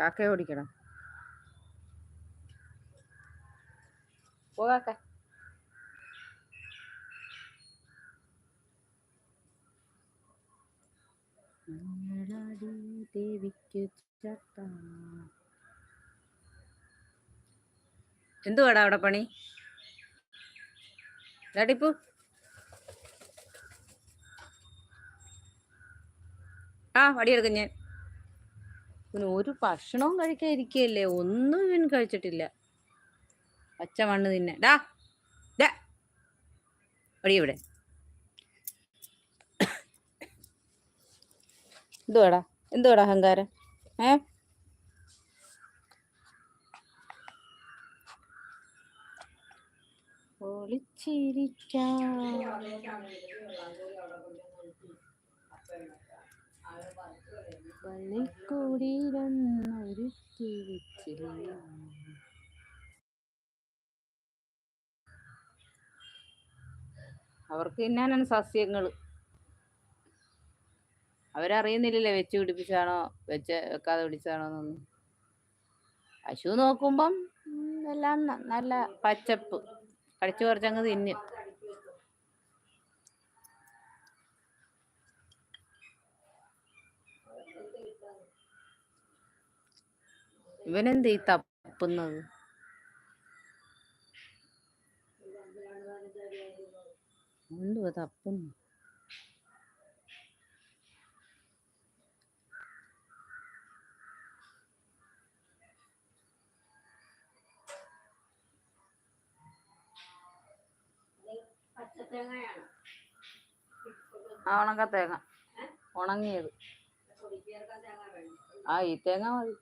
കാക്കയെ ഓടിക്കണം. പോകാക്ക ദേവിക്ക് എന്തുവാടാ അവിടെ പണി? ലടിപ്പു ആ വടിയെടുക്കും ഞാൻ. ഇവന് ഒരു ഭക്ഷണവും കഴിക്കാൻ ഇരിക്കുകയല്ലേ ഒന്നും ഇവൻ കഴിച്ചിട്ടില്ല. പച്ച മണ്ണ് തിന്നെ. ഡാ ഡാ. വടി ഇവിടെ. എന്തുവാടാ? എന്തുവാടാ അഹങ്കാരം? ഏ? ഒളിച്ചിരിക്കാം അവർക്ക് തിന്നാനാണ് സസ്യങ്ങൾ അവരറിയുന്നില്ലല്ലേ വെച്ച് പിടിപ്പിച്ചാണോ വെച്ച് വെക്കാതെ പിടിച്ചാണോ എന്നൊന്നും. പശു നോക്കുമ്പം എല്ലാം നല്ല പച്ചപ്പ്. കടിച്ചു കുറച്ചങ്ങ് തിന്നും. ഇവനെന്ത് തപ്പുന്നത്? എന്തുവാ തപ്പുന്നു ആ ഉണക്ക തേങ്ങ. ഉണങ്ങിയത്. ആ ഈ തേങ്ങ മതി.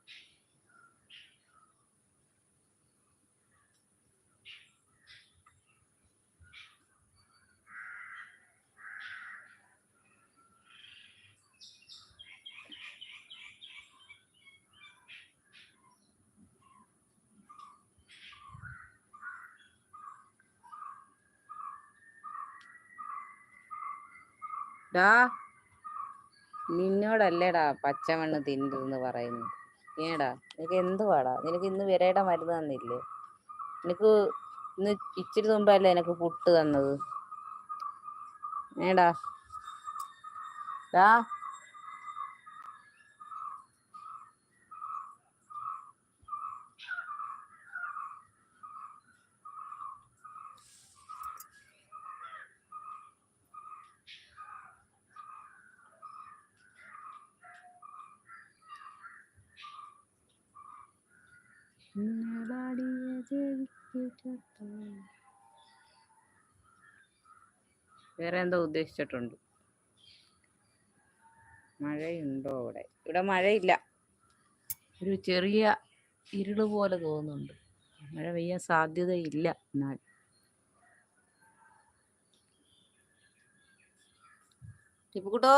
ഡാ നിന്നോടല്ലേടാ പച്ചമണ്ണ് തിന്നതെന്ന് പറയുന്നു ഏടാ നിനക്ക് എന്തുവാടാ? നിനക്ക് ഇന്ന് വിരയുടെ മരുന്ന് തന്നില്ലേ? നിനക്ക് ഇന്ന് ഇച്ചിരി തുമ്പല്ലേ നിനക്ക് പുട്ട് തന്നത്? ഏടാ ഡാ വേറെ എന്തോ ഉദ്ദേശിച്ചിട്ടുണ്ട്. മഴയുണ്ടോ ഇവിടെ ഇവിടെ മഴയില്ല. ഒരു ചെറിയ ഇരുൾ പോലെ തോന്നുന്നുണ്ട്. മഴ പെയ്യാൻ സാധ്യതയില്ല എന്നാൽ. ടിപ്പുക്കുട്ടോ?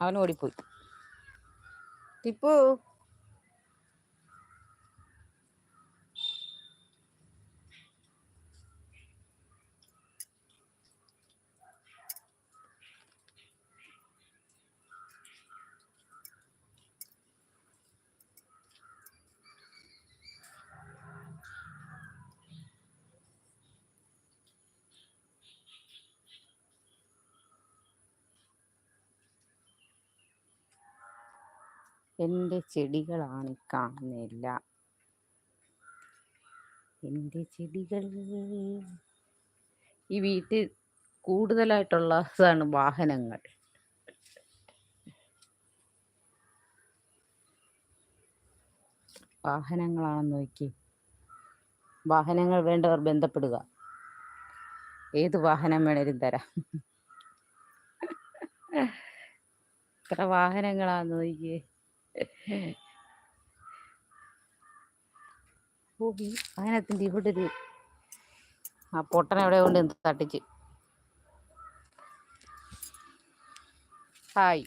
അവൻ ഓടിപ്പോയി ടിപ്പു എന്റെ ചെടികളാണ് കാണുന്നില്ല. എന്റെ ചെടികൾ. ഈ വീട്ടിൽ കൂടുതലായിട്ടുള്ളതാണ് വാഹനങ്ങൾ. വാഹനങ്ങളാണെന്ന് നോക്കി. വാഹനങ്ങൾ വേണ്ടവർ ബന്ധപ്പെടുക. ഏത് വാഹനം വേണേലും തരാം. എത്ര വാഹനങ്ങളാണെന്ന് നോക്കിയേ അതിനകത്തിന്റെ ഇവിടെ ഒരു ആ പൊട്ടനെ എവിടെ കൊണ്ട് തട്ടിച്ച്. ഹായ്.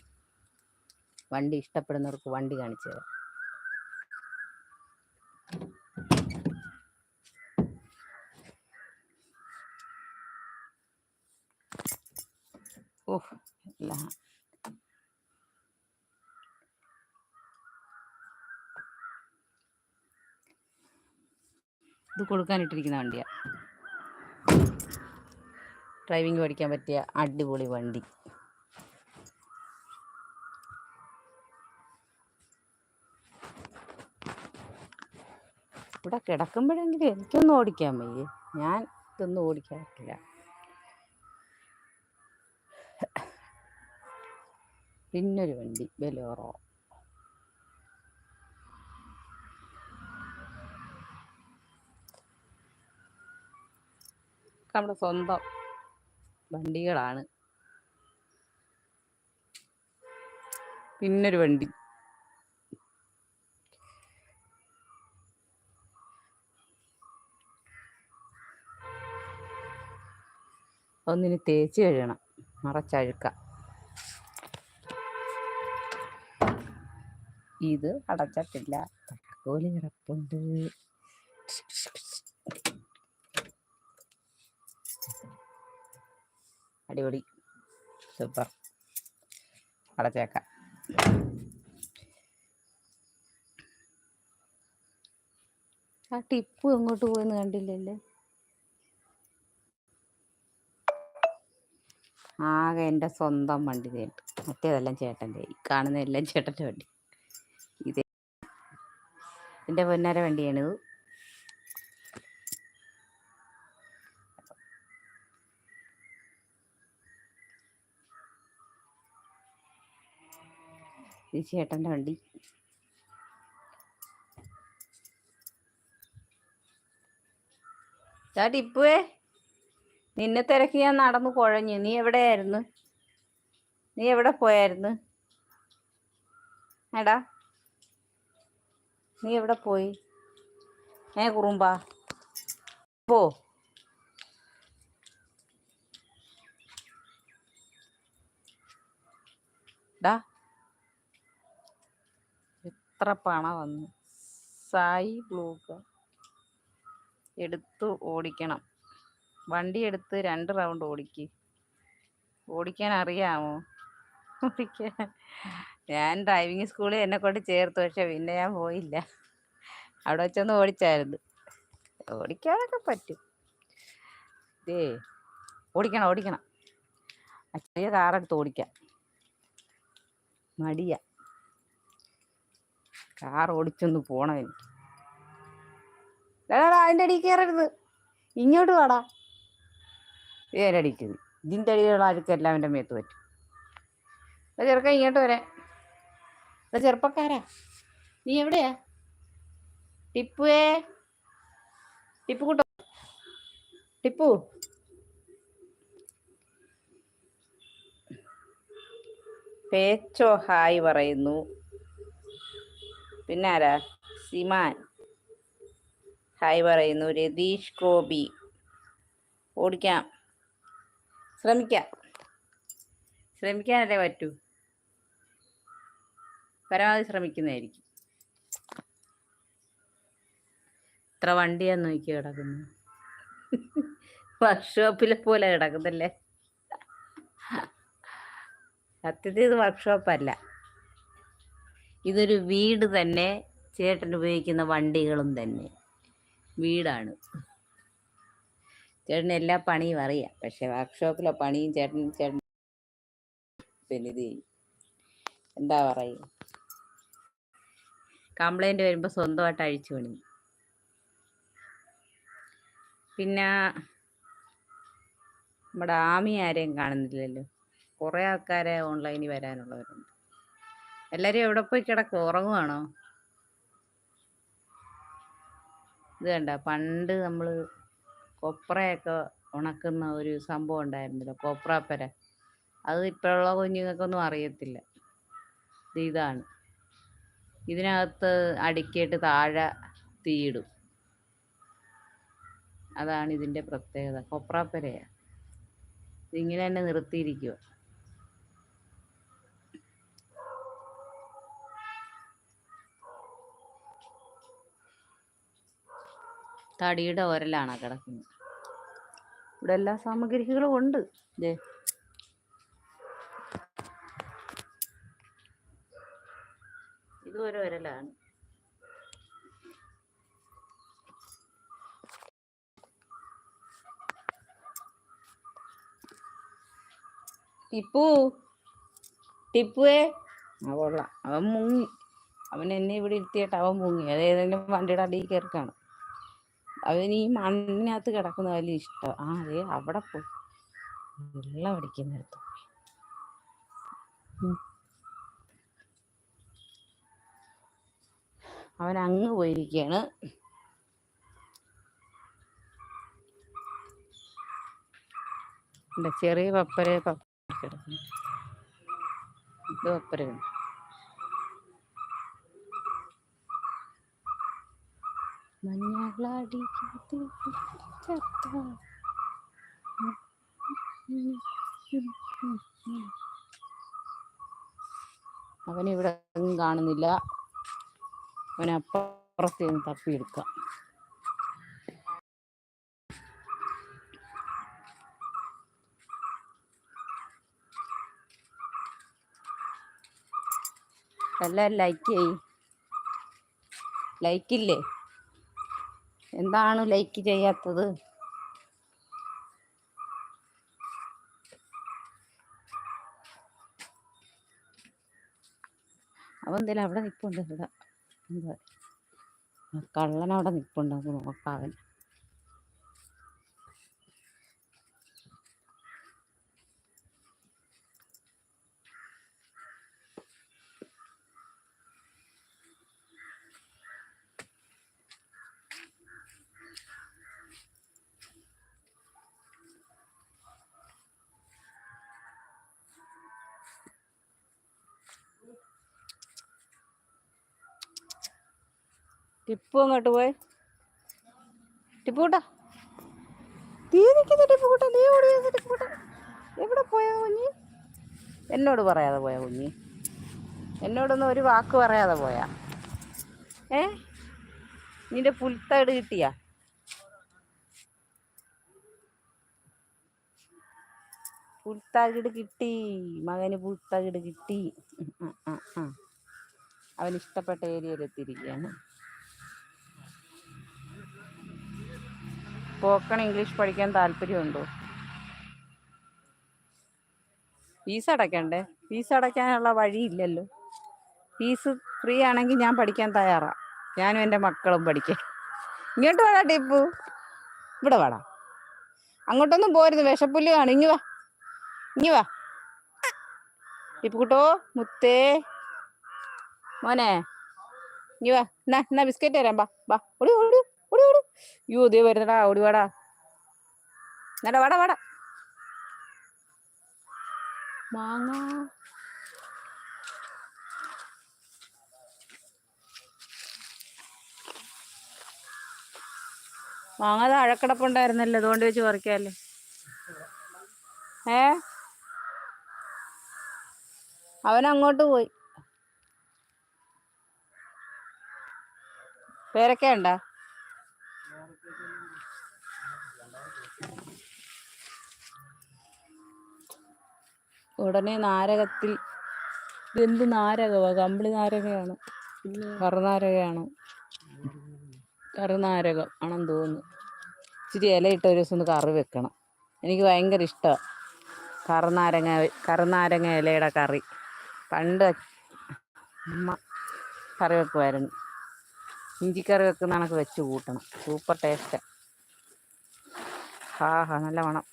വണ്ടി ഇഷ്ടപ്പെടുന്നവർക്ക് വണ്ടി കാണിച്ചു തരാം. ഓഹ് ഇത് കൊടുക്കാനിട്ടിരിക്കുന്ന വണ്ടിയാണ് ഡ്രൈവിംഗ് പഠിക്കാൻ പറ്റിയ അടിപൊളി വണ്ടി. ഇവിടെ കിടക്കുമ്പോഴെങ്കിലും എനിക്കൊന്നും ഓടിക്കാൻ വയ്യേ. ഞാൻ ഇതൊന്നും ഓടിക്കാൻ പറ്റില്ല. പിന്നൊരു വണ്ടി ബലോറോ നമ്മുടെ സ്വന്തം വണ്ടികളാണ്. പിന്നൊരു വണ്ടി. ഒന്നിന് തേച്ച് കഴുകണം. നിറച്ചഴുക്ക ഇത് അടച്ചിട്ടില്ല. തക്കോലി കിടപ്പുണ്ട് അടിപൊളി. സൂപ്പർ. അടച്ചേക്കാം. ആ ടിപ്പ് എങ്ങോട്ട് പോയെന്ന് കണ്ടില്ലല്ലേ? ആകെ എന്റെ സ്വന്തം വണ്ടി തേട്ട് മറ്റേതെല്ലാം ചേട്ടന്റെ. ഈ കാണുന്ന എല്ലാം ചേട്ടന്റെ വണ്ടി. ഇതേ. എന്റെ പൊന്നാര വണ്ടിയാണിത്. ഇത് ചേട്ടന്റെ വണ്ടി. ചേട്ടി ഇപ്പുവേ നിന്നെ തിരക്കി ഞാൻ നടന്നു കുഴഞ്ഞു. നീ എവിടെയായിരുന്നു? നീ എവിടെ പോയായിരുന്നു? എടാ നീ എവിടെ പോയി? ഏ കുറുമ്പാ. പോ ഡാ എത്ര പണ വന്നു. സായി ബ്ലൂക്ക് എടുത്തു ഓടിക്കണം. വണ്ടി എടുത്ത് രണ്ട് റൗണ്ട് ഓടിക്ക്. ഓടിക്കാൻ അറിയാമോ? ഓടിക്കാൻ. ഞാൻ ഡ്രൈവിംഗ് സ്കൂളിൽ എന്നെ കൊണ്ട് ചേർത്തു പക്ഷെ പിന്നെ ഞാൻ പോയില്ല. അവിടെ വെച്ചൊന്ന് ഓടിച്ചായിരുന്നു. ഓടിക്കാനൊക്കെ പറ്റും. ഇതേ ഓടിക്കണം ഓടിക്കണം. ചെറിയ കാറെടുത്ത് ഓടിക്കാം. മടിയ. കാർ ഓടിച്ചൊന്ന് പോണം എനിക്ക് എടാ അതിന്റെ അടിയിൽ കയറരുത് ഇങ്ങോട്ട് വാടാ. ഏരടിക്കുന്നത് ഇതിന്റെ അടിയിലുള്ള അഴുക്കെല്ലാം എന്റെ മേത്ത് പറ്റും. അത് ചെറുക്ക ഇങ്ങോട്ട് വരെ. അത് ചെറുപ്പക്കാരാ. നീ എവിടെയാ? ടിപ്പുവേ ടിപ്പു കൂട്ടോ? ടിപ്പു? പേച്ചോ ഹായ് പറയുന്നു. പിന്നെ ആരാ സിമാൻ. ഹായ് പറയുന്നു രതീഷ് ഗോപി. ഓടിക്കാം. ശ്രമിക്കാം. ശ്രമിക്കാനല്ലേ പറ്റൂ? പരമാവധി ശ്രമിക്കുന്നതായിരിക്കും. ഇത്ര വണ്ടിയാന്ന് നോക്കി കിടക്കുന്നു. വർക്ക്ഷോപ്പിലെ പോലെ കിടക്കുന്നല്ലേ? സത്യത്തിൽ ഇത് വർക്ക്ഷോപ്പല്ല. ഇതൊരു വീട് തന്നെ ചേട്ടൻ ഉപയോഗിക്കുന്ന വണ്ടികളും തന്നെ. വീടാണ്. ചേട്ടന് എല്ലാ പണിയും അറിയാം. പക്ഷെ വർക്ക്ഷോപ്പിലെ പണിയും ചേട്ടൻ ചേട്ടൻ പിന്നെ ഇത് എന്താ പറയുക? കംപ്ലൈന്റ് വരുമ്പോൾ സ്വന്തമായിട്ട് അഴിച്ചു പണി. പിന്നെ നമ്മുടെ ആമി ആരെയും കാണുന്നില്ലല്ലോ. കുറേ ആൾക്കാരെ ഓൺലൈനിൽ വരാനുള്ളവരുണ്ട്. എല്ലാവരും എവിടെ പോയി കിടക്കും? ഉറങ്ങുവാണോ? ഇത് കണ്ട? പണ്ട് നമ്മൾ കൊപ്രയൊക്കെ ഉണക്കുന്ന ഒരു സംഭവം ഉണ്ടായിരുന്നല്ലോ കൊപ്രാപ്പര. അത് ഇപ്പോഴുള്ള കുഞ്ഞുങ്ങൾക്കൊന്നും അറിയത്തില്ല. ഇത് ഇതാണ്. ഇതിനകത്ത് അടുക്കിയിട്ട് താഴെ തീയിടും. അതാണ് ഇതിന്റെ പ്രത്യേകത. കൊപ്രാപ്പരയാണ് ഇതിങ്ങനെ തന്നെ നിർത്തിയിരിക്കുക തടിയുടെ ഒരലാണ് കിടക്കുന്നത്. ഇവിടെ എല്ലാ സാമഗ്രികളും ഉണ്ട്. ദേ. ഒരലാണ് ടിപ്പു. ടിപ്പുവേ. അവൻ മുങ്ങി. അവൻ എന്നെ ഇവിടെ ഇരുത്തിയിട്ട് അവൻ മുങ്ങി. അതേതെങ്കിലും വണ്ടിയുടെ അടിയിൽ കയറിക്കാണ് അവന് ഈ മണ്ണിനകത്ത് കിടക്കുന്ന വലിയ ഇഷ്ടം. ആ അതെ അവിടെ പോയി. വെള്ളം അടിക്കുന്നിടത്ത്. അവൻ അങ്ങ് പോയിരിക്കുകയാണ് ഇല്ല, ചെറിയ പപ്പര പപ്പര കിടക്കുന്നു. ഇത് പപ്പരയാണ് അവനിവിടെ ഒന്നും കാണുന്നില്ല. അവനപ്പുറത്ത് നിന്ന് തപ്പിയെടുക്കാം. എല്ലാരും ലൈക്ക് ചെയ് ലൈക്കില്ലേ എന്താണ് ലൈക്ക് ചെയ്യാത്തത്? അവൻ എന്തായാലും അവിടെ നിൽപ്പുണ്ട് ഇവിടെ കള്ളൻ അവിടെ നിൽപ്പുണ്ട് നമുക്ക് നോക്കാം ടിപ്പു അങ്ങോട്ട് പോയി? ടിപ്പു കൂട്ടാ. തീ നിൽക്കുന്ന ടിപ്പു കൂട്ടാ നീ ഓടി ടിപ്പു കൂട്ടാ. എവിടെ പോയ കുഞ്ഞി? എന്നോട് പറയാതെ പോയ കുഞ്ഞി. എന്നോടൊന്നും ഒരു വാക്ക് പറയാതെ പോയാ. ഏ? നിന്റെ പുൽത്തട് കിട്ടിയാ? പുൽത്തകിട് കിട്ടി. മകന് പുൽത്തകിട് കിട്ടി. അവന് ഇഷ്ടപ്പെട്ട ഏരിയയിൽ സ്പോക്കൺ ഇംഗ്ലീഷ് പഠിക്കാൻ താല്പര്യമുണ്ടോ? ഫീസ് അടയ്ക്കണ്ടേ? ഫീസ് അടയ്ക്കാനുള്ള വഴിയില്ലല്ലോ. ഫീസ് ഫ്രീ ആണെങ്കിൽ ഞാൻ പഠിക്കാൻ തയ്യാറാണ് ഞാനും എന്റെ മക്കളും പഠിക്കാൻ. ഇങ്ങോട്ട് വേടാ ടിപ്പു. ഇവിടെ വേടാ. അങ്ങോട്ടൊന്നും പോരുത്. വിഷപ്പുല്ല് കാണും ഇങ്ങി വാ. ഇങ്ങി വാ. ടിപ്പു കുട്ടോ മുത്തേ. മോനെ ഇങ്ങി വാ. എന്നാ എന്നാ ബിസ്ക്കറ്റ് തരാം. ബാ ബാ. ഓടി ഓടി. അയ്യോ ദേ വരുന്നടാ ഓടി വാടാ എന്നാടാ വാടാ വാടാ. മാങ്ങ. മാങ്ങ അഴക്കടപ്പുണ്ടായിരുന്നല്ലോ അതുകൊണ്ട് വെച്ച് പറിക്കാല്ലേ. ഏ? അവൻ അങ്ങോട്ട് പോയി. പേരൊക്കെ ഉണ്ടാ? ഉടനെ നാരകത്തിൽ ഇതെന്ത് നാരകവാ? കമ്പിളി നാരകയാണ്. കറുനാരകയാണ്. കറുനാരകം ആണെന്ന് തോന്നുന്നു. ഇച്ചിരി ഇലയിട്ട് ഒരു ദിവസം ഒന്ന് കറി വെക്കണം. എനിക്ക് ഭയങ്കര ഇഷ്ടമാണ് കറുനാരങ്ങ കറുനാരങ്ങ ഇലയുടെ കറി. പണ്ട് അമ്മ കറി വെക്കുമായിരുന്നു. ഇഞ്ചിക്കറി വെക്കുന്ന കണക്ക് വെച്ച് കൂട്ടണം. Super taste. ഹാ ഹാ നല്ല മണം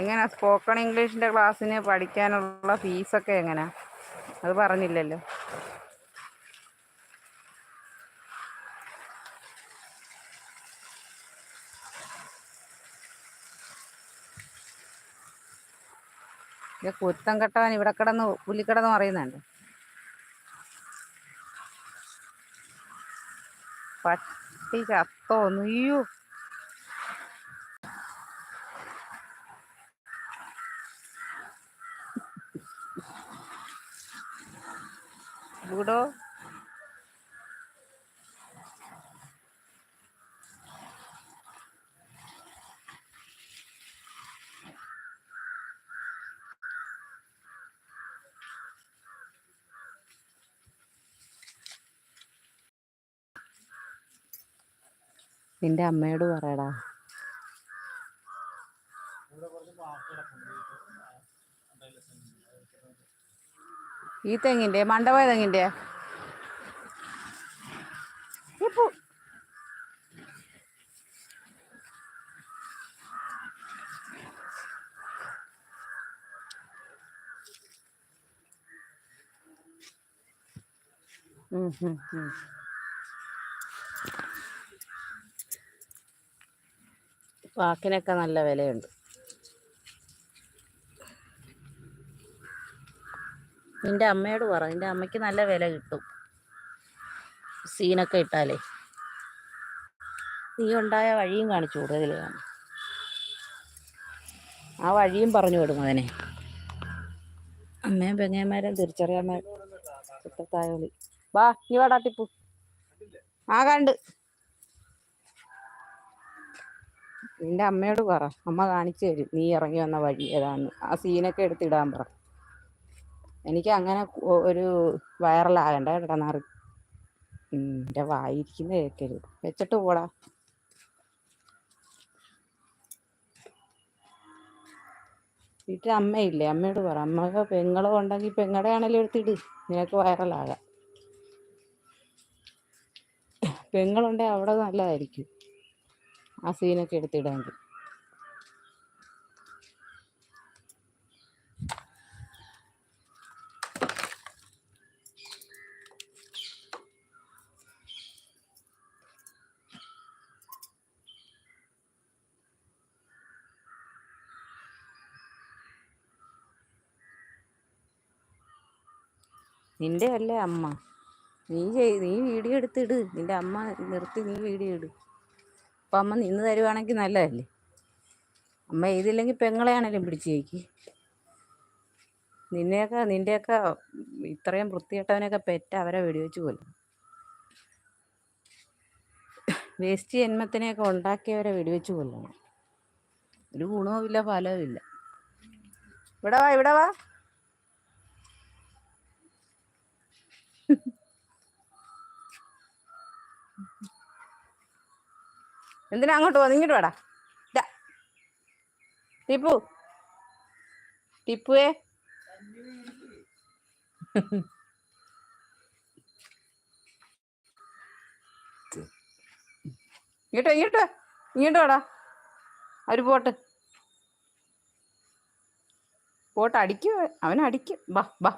എങ്ങനെയാ സ്പോക്കൺ ഇംഗ്ലീഷിന്റെ ക്ലാസ്സിന് പഠിക്കാനുള്ള ഫീസൊക്കെ എങ്ങനെയാ അത് പറഞ്ഞില്ലല്ലോ. ഇത് കുരുത്തം കെട്ടവൻ ഇവിടെ കിടന്ന് പുലിക്കിടന്ന് പറയുന്നുണ്ട്. പട്ടി ചത്തോ നീയോ കൂടോ നിന്റെ അമ്മയോട് പറയടാ. ഈ തെങ്ങിന്റെ മണ്ടപോയ തെങ്ങിന്റെ ഇപ്പൊ ഉം ഉം ഉം. വാക്കിനൊക്കെ നല്ല വിലയുണ്ട് നിന്റെ അമ്മയോട് പറ. നിന്റെ അമ്മയ്ക്ക് നല്ല വില കിട്ടും. സീനൊക്കെ ഇട്ടാലേ. നീ ഉണ്ടായ വഴിയും കാണിച്ചു കൂടുതലാണ് ആ വഴിയും പറഞ്ഞു വിടും അതിനെ അമ്മയും പെങ്ങന്മാരും തിരിച്ചറിയാൻ വാ നീ വാടാ ടിപ്പു. ആ കണ്ട്. നിന്റെ അമ്മയോട് പറ. അമ്മ കാണിച്ചു തരും. നീ ഇറങ്ങി വന്ന വഴി ഏതാന്ന്. ആ സീനൊക്കെ എടുത്തിടാൻ പറ. എനിക്ക് അങ്ങനെ ഒരു വൈറലാകണ്ട കേട്ടോ നാറി എന്റെ വായിരിക്കുന്ന കേൾക്കരുത് വെച്ചിട്ട് പോടാ. വീട്ടിൽ അമ്മയില്ലേ? അമ്മയോട് പറ. അമ്മയ്ക്ക് പെങ്ങളോ ഉണ്ടെങ്കിൽ പെങ്ങളെ ആണെങ്കിലും എടുത്തിട് നിനക്ക് വൈറലാകാം പെങ്ങളുണ്ടെങ്കിൽ അവിടെ നല്ലതായിരിക്കും. ആ സീനൊക്കെ എടുത്തിടാമെങ്കിൽ നിന്റെ അല്ലേ അമ്മ. നീ ചെയ് നീ വീഡിയോ എടുത്തിട്. നിന്റെ അമ്മ നിർത്തി നീ വീഡിയോ ഇട്. അപ്പം അമ്മ നിന്ന് തരുവാണെങ്കിൽ നല്ലതല്ലേ? അമ്മ ഇതില്ലെങ്കിൽ പെങ്ങളെയാണേലും പിടിച്ചു ചേക്ക് നിന്നെയൊക്കെ നിന്റെയൊക്കെ ഇത്രയും വൃത്തികെട്ടവനെയൊക്കെ പെറ്റ അവരെ വെടിവെച്ച് കൊല്ലും. വേസ്റ്റ് ജന്മത്തിനെയൊക്കെ ഉണ്ടാക്കിയവരെ വെടിവെച്ച് കൊല്ലണം ഒരു ഗുണവും ഇല്ല ഫലവും ഇല്ല ഇവിടെ വാ ഇവിടെ വാ. എന്തിനാ അങ്ങോട്ട് പോകുന്നത് ഇങ്ങോട്ട് വേടാ. ടിപ്പു. ടിപ്പുവേ. ഇങ്ങോട്ടോ ഇങ്ങോട്ടോ ഇങ്ങോട്ട് വേടാ. അവർ പോട്ട്. പോട്ട് അടിക്കും. ബാ ബാ ബാ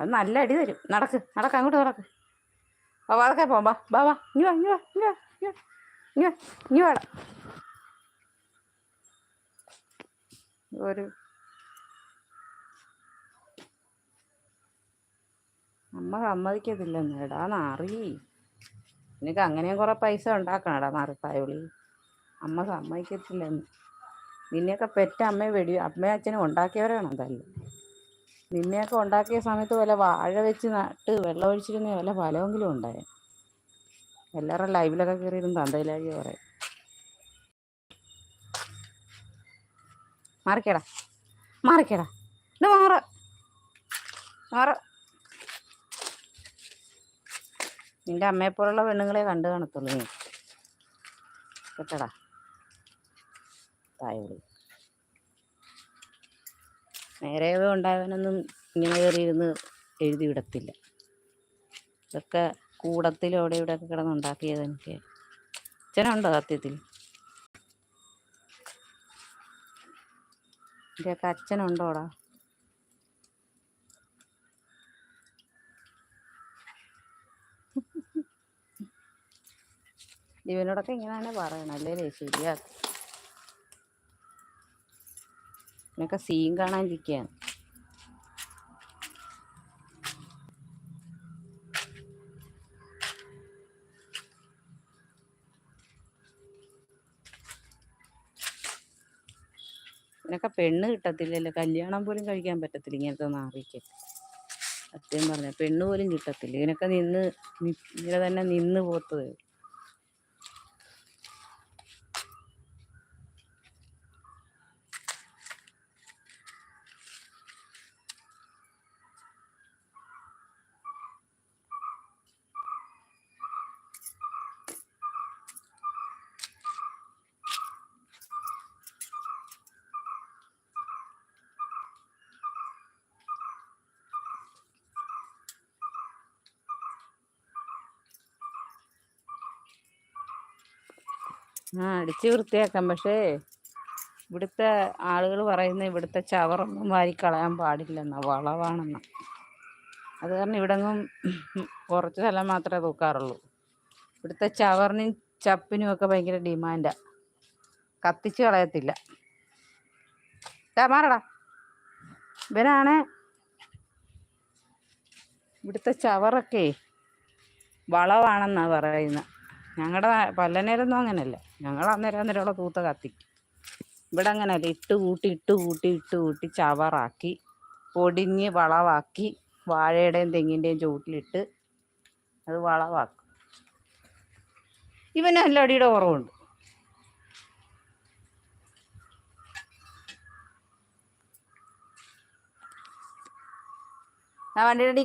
അത് നല്ല അടി തരും. നടക്ക് നടക്ക് അങ്ങോട്ട് നടക്ക്. ആ അതൊക്കെ പോവാം ബാ ബാ വാ. ഇനി വാ ഇനി വാ ഇനി വാ ഇനി വാ ഇനി വാടാ ഒരു അമ്മ സമ്മതിക്കത്തില്ലെന്ന്. എടാ നാറി നിനക്ക് അങ്ങനെയും കുറെ പൈസ ഉണ്ടാക്കണം എടാ നാറിപ്പായുള്ളി അമ്മ സമ്മതിക്കത്തില്ലെന്ന്. നിന്നെയൊക്കെ പെറ്റ അമ്മയെ വെടി അമ്മയും അച്ഛനും ഉണ്ടാക്കിയവരാണ് എന്തായാലും നിന്നെയൊക്കെ ഉണ്ടാക്കിയ സമയത്ത് വല്ല വാഴ വെച്ച് നട്ട് വെള്ളം ഒഴിച്ചിരുന്ന വല്ല ഫലമെങ്കിലും ഉണ്ടായേ. എല്ലാവരും ലൈവിലൊക്കെ കയറിയിരുന്ന് തന്തയിലാകി പറയും മാറിക്കേടാ. മാറിക്കേടാ. ഇത് മാറ. മാറ. നിന്റെ അമ്മയെപ്പോലുള്ള പെണ്ണുങ്ങളെ കണ്ടു കാണത്തുള്ളൂ നീ. കേട്ടടാ. തായോളി നേരെ ഉണ്ടായവനൊന്നും ഇങ്ങനെ കയറിയിരുന്ന് എഴുതി വിടത്തില്ല. ഇതൊക്കെ കൂടത്തിലും അവിടെ ഇവിടെ ഒക്കെ കിടന്നുണ്ടാക്കിയത് എനിക്ക്. അച്ഛനുണ്ടോ സത്യത്തിൽ? ഇതിന്റെയൊക്കെ അച്ഛനുണ്ടോടാ? ഇവനോടൊക്കെ ഇങ്ങനെയാണ് പറയണം അല്ലേ ശരിയാ. ഇതിനൊക്കെ സീൻ കാണാനിരിക്കുകയാണ് ഇതിനൊക്കെ പെണ്ണ് കിട്ടത്തില്ലല്ലോ. കല്യാണം പോലും കഴിക്കാൻ പറ്റത്തില്ല ഇങ്ങനത്തെ നാറിക്ക് സത്യം പറഞ്ഞ പെണ്ണ് പോലും കിട്ടത്തില്ല. ഇതിനൊക്കെ നിന്ന് ഇങ്ങനെ തന്നെ നിന്ന് പോത്തതേ ആ അടിച്ച് വൃത്തിയാക്കാം. പക്ഷേ ഇവിടുത്തെ ആളുകൾ പറയുന്നത് ഇവിടുത്തെ ചവറൊന്നും കളയാൻ പാടില്ലെന്നാ വളവാണെന്നാ. അത് കാരണം ഇവിടെങ്ങും കുറച്ച് സ്ഥലം മാത്രമേ തൂക്കാറുള്ളൂ. ഇവിടുത്തെ ചവറിനും ചപ്പിനും ഒക്കെ ഭയങ്കര ഡിമാൻഡാ. കത്തിച്ച് കളയത്തില്ല. മാറടാ. ഇവനാണ് ഇവിടുത്തെ ചവറൊക്കെ വളവാണെന്നാ പറയുന്നത് ഞങ്ങളുടെ പല്ലനേരൊന്നും അങ്ങനെയല്ല ഞങ്ങൾ അന്നേരം അന്നേരമുള്ള തൂത്ത കത്തിക്കും ഇവിടെ അങ്ങനെയല്ല ഇട്ട് കൂട്ടി ഇട്ട് കൂട്ടി ഇട്ട് കൂട്ടി ചവറാക്കി പൊടിഞ്ഞ് വളവാക്കി വാഴയുടെയും തെങ്ങിന്റെയും ചുവട്ടിലിട്ട് അത് വളവാക്കും. ഇവന് നല്ല അടിയുടെ കുറവുണ്ട്. ആ വണ്ടിയുടെ അടി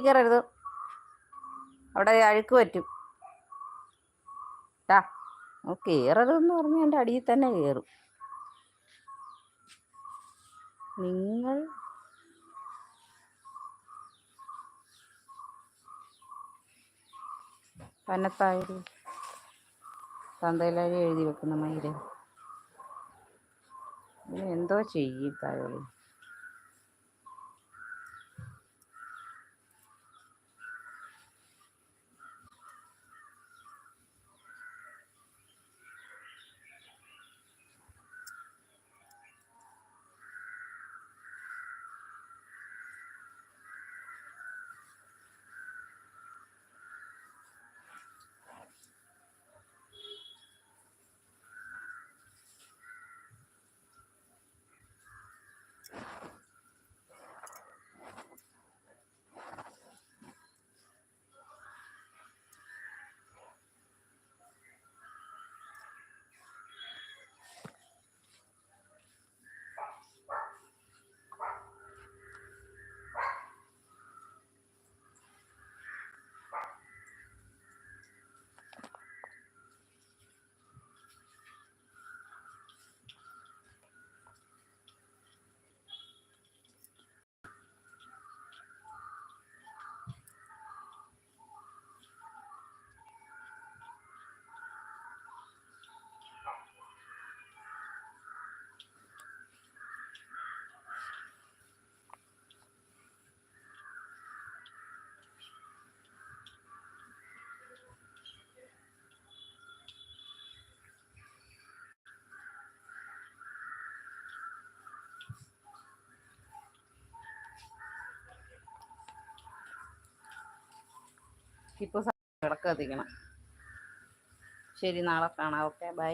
അവിടെ അഴുക്ക് പറ്റും. ടാ കയറരുതെന്ന് പറഞ്ഞാൽ എന്റെ അടിയിൽ തന്നെ കയറും നിങ്ങൾ പന്നത്തായൊരു തന്തയിലായി എഴുതി വെക്കുന്ന മയിൽ. എന്തോ ചെയ്യും ചെയ്യിത്തായോളി ഇപ്പോൾ വിളക്ക് കത്തിക്കണം ശരി നാളെ കാണാം. Okay bye.